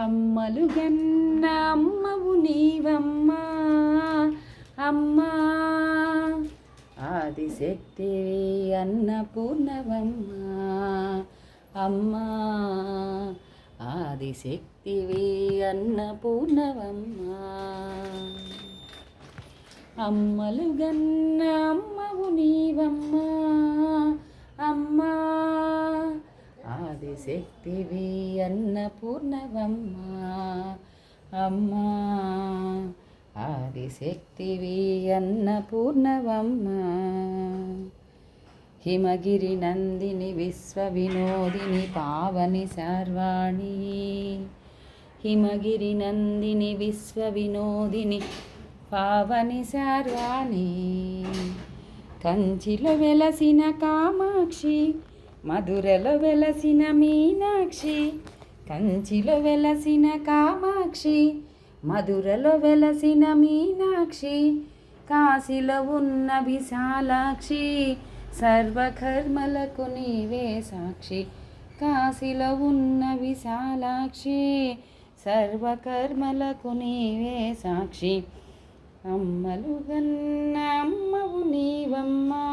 అమ్మలు గన్న అమ్మవు నీవమ్మా. అమ్మా. ఆదిశక్తివి అన్నపూర్ణవమ్మా. అమ్మా. ఆదిశక్తివి అన్నపూర్ణవమ్మా. అమ్మలు గన్న అమ్మవు నీవమ్మా. ఆదిశక్తివి అన్నపూర్ణవమ్మా. అమ్మా ఆదిశక్తివి అన్నపూర్ణవమ్మా. హిమగిరి నందిని విశ్వ వినోదిని పావని సర్వాణి హిమగిరి నందిని విశ్వ వినోదిని పావని సర్వాణి కంచిలో వెలసిన కామాక్షి మధురలో వెలసిన మీనాక్షి కంచిలో వెలసిన కామాక్షి మధురలో వెలసిన మీనాక్షి కాశీలో ఉన్న విశాలాక్షి సర్వకర్మలకు నీవే సాక్షి కాశీలో ఉన్న విశాలాక్షి సర్వకర్మలకు నీవే సాక్షి. అమ్మలు గన్న అమ్మవు నీవమ్మా